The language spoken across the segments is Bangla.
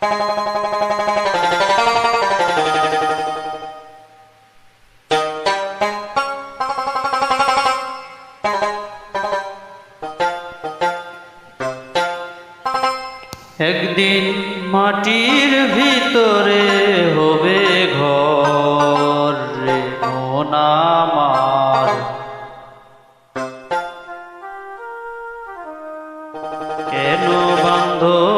একদিন মাটির ভিতরে হবে ঘর রে মনামার কেন বান্ধব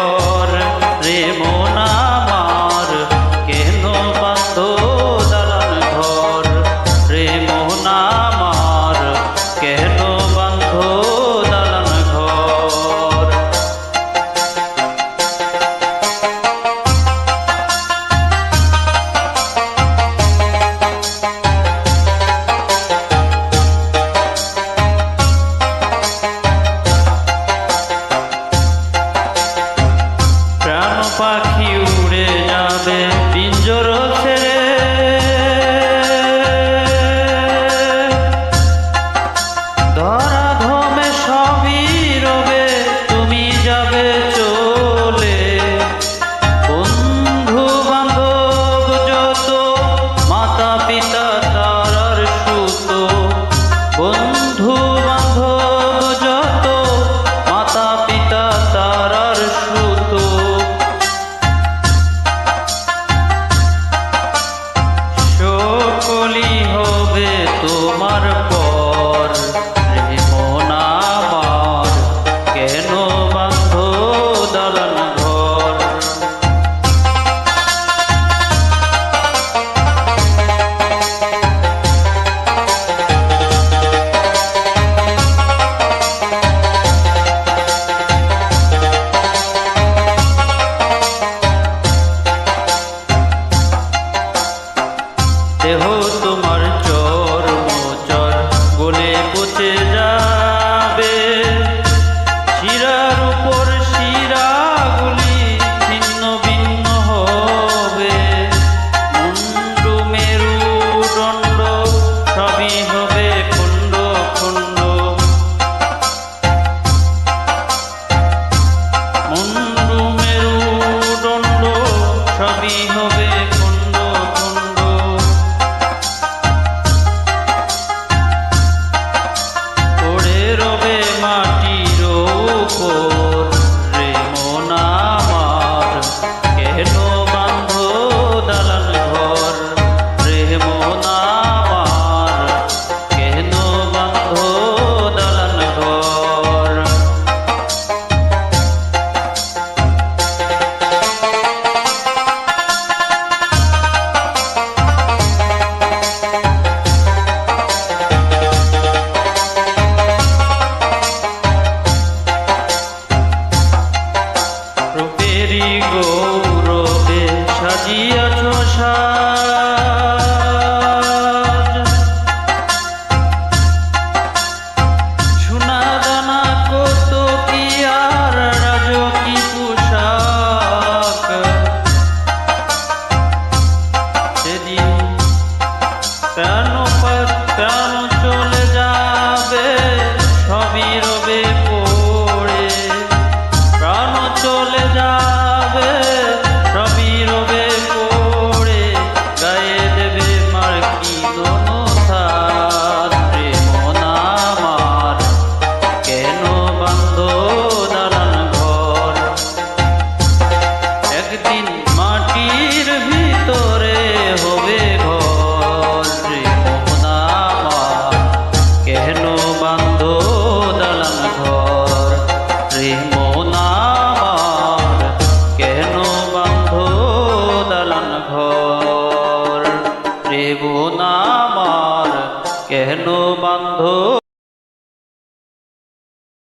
কেন বান্ধ